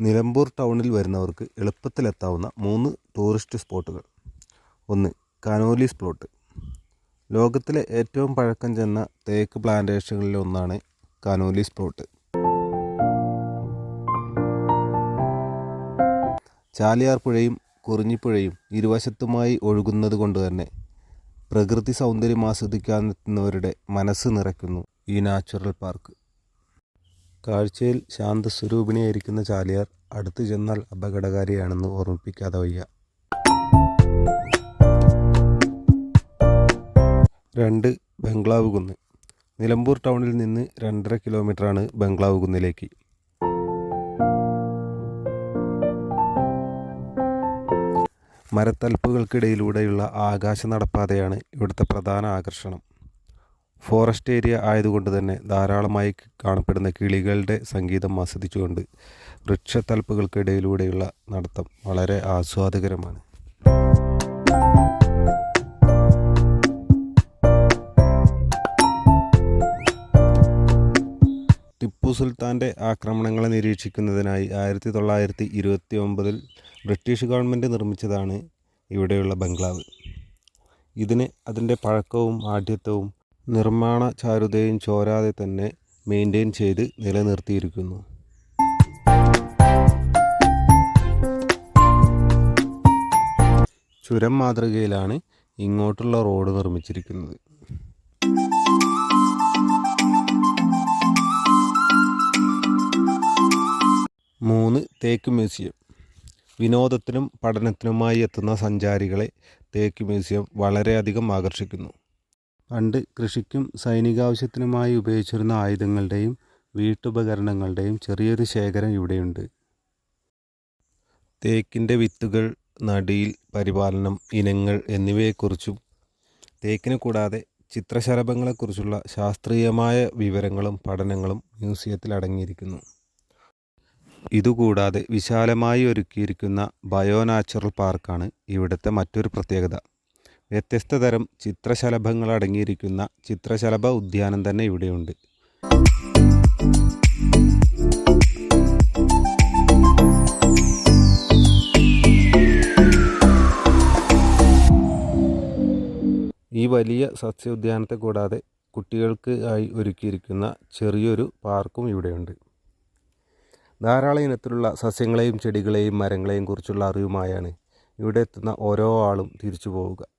നിലമ്പൂർ ടൗണിൽ വരുന്നവർക്ക് എളുപ്പത്തിലെത്താവുന്ന മൂന്ന് ടൂറിസ്റ്റ് സ്പോട്ടുകൾ. ഒന്ന് കനോലീസ് പ്ലോട്ട് ലോകത്തിലെ ഏറ്റവും പഴക്കം ചെന്ന തേക്ക് പ്ലാന്റേഷനുകളിൽ ഒന്നാണ് കനോലീസ് പ്ലോട്ട് ചാലിയാർ പുഴയും കുറിഞ്ഞിപ്പുഴയും ഇരുവശത്തുമായി ഒഴുകുന്നത് കൊണ്ട് തന്നെ പ്രകൃതി സൗന്ദര്യം ആസ്വദിക്കാൻ ആസ്വദിക്കാനെത്തുന്നവരുടെ മനസ്സ് നിറയ്ക്കുന്നു ഈ നാച്ചുറൽ പാർക്ക്. കാഴ്ചയിൽ ശാന്തസ്വരൂപിണിയായിരിക്കുന്ന ചാലിയാർ അടുത്തു ചെന്നാൽ അപകടകാരിയാണെന്ന് ഓർമ്മിപ്പിക്കാതെ വയ്യ. രണ്ട് ബംഗ്ലാവ് കുന്ന്. നിലമ്പൂർ ടൗണിൽ നിന്ന് രണ്ടര കിലോമീറ്ററാണ് ബംഗ്ലാവ് കുന്നിലേക്ക്. മരത്തൽപ്പുകൾക്കിടയിലൂടെയുള്ള ആകാശ നടപ്പാതയാണ് ഇവിടുത്തെ പ്രധാന ആകർഷണം. ഫോറസ്റ്റ് ഏരിയ ആയതുകൊണ്ട് തന്നെ ധാരാളമായി കാണപ്പെടുന്ന കിളികളുടെ സംഗീതം ആസ്വദിച്ചുകൊണ്ട് വൃക്ഷത്തലപ്പുകൾക്കിടയിലൂടെയുള്ള നടത്തം വളരെ ആസ്വാദകരമാണ്. ടിപ്പു സുൽത്താന്റെ ആക്രമണങ്ങളെ നിരീക്ഷിക്കുന്നതിനായി ആയിരത്തി തൊള്ളായിരത്തി ഇരുപത്തി ഒമ്പതിൽ ബ്രിട്ടീഷ് ഗവൺമെന്റ് നിർമ്മിച്ചതാണ് ഇവിടെയുള്ള ബംഗ്ലാവ്. ഇതിന് അതിന്റെ പഴക്കവും ആഢ്യത്വവും നിർമ്മാണ ചാരുതയും ചോരാതെ തന്നെ മെയിന്റെയിൻ ചെയ്ത് നിലനിർത്തിയിരിക്കുന്നു. ചുരം മാതൃകയിലാണ് ഇങ്ങോട്ടുള്ള റോഡ് നിർമ്മിച്ചിരിക്കുന്നത്. മൂന്ന് തേക്ക് മ്യൂസിയം. വിനോദത്തിനും പഠനത്തിനുമായി എത്തുന്ന സഞ്ചാരികളെ തേക്ക് മ്യൂസിയം വളരെയധികം ആകർഷിക്കുന്നു. പണ്ട് കൃഷിക്കും സൈനികാവശ്യത്തിനുമായി ഉപയോഗിച്ചിരുന്ന ആയുധങ്ങളുടെയും വീട്ടുപകരണങ്ങളുടെയും ചെറിയൊരു ശേഖരം ഇവിടെയുണ്ട്. തേക്കിന്റെ വിത്തുകൾ നടിയിൽ പരിപാലനം ഇനങ്ങൾ എന്നിവയെക്കുറിച്ചും തേക്കിനെ കൂടാതെ ചിത്രശലഭങ്ങളെക്കുറിച്ചുള്ള ശാസ്ത്രീയമായ വിവരങ്ങളും പഠനങ്ങളും മ്യൂസിയത്തിൽ അടങ്ങിയിരിക്കുന്നു. ഇതുകൂടാതെ വിശാലമായി ഒരുക്കിയിരിക്കുന്ന ബയോ നാച്ചുറൽ പാർക്കാണ് ഇവിടുത്തെ മറ്റൊരു പ്രത്യേകത. വ്യത്യസ്ത തരം ചിത്രശലഭങ്ങൾ അടങ്ങിയിരിക്കുന്ന ചിത്രശലഭ ഉദ്യാനം തന്നെ ഇവിടെയുണ്ട്. ഈ വലിയ സസ്യോദ്യാനത്തെ കൂടാതെ കുട്ടികൾക്ക് ആയി ഒരുക്കിയിരിക്കുന്ന ചെറിയൊരു പാർക്കും ഇവിടെയുണ്ട്. ധാരാളം ഇനത്തിലുള്ള സസ്യങ്ങളെയും ചെടികളെയും മരങ്ങളെയും കുറിച്ചുള്ള അറിവുമായാണ് ഇവിടെ എത്തുന്ന ഓരോ ആളും തിരിച്ചു പോവുക.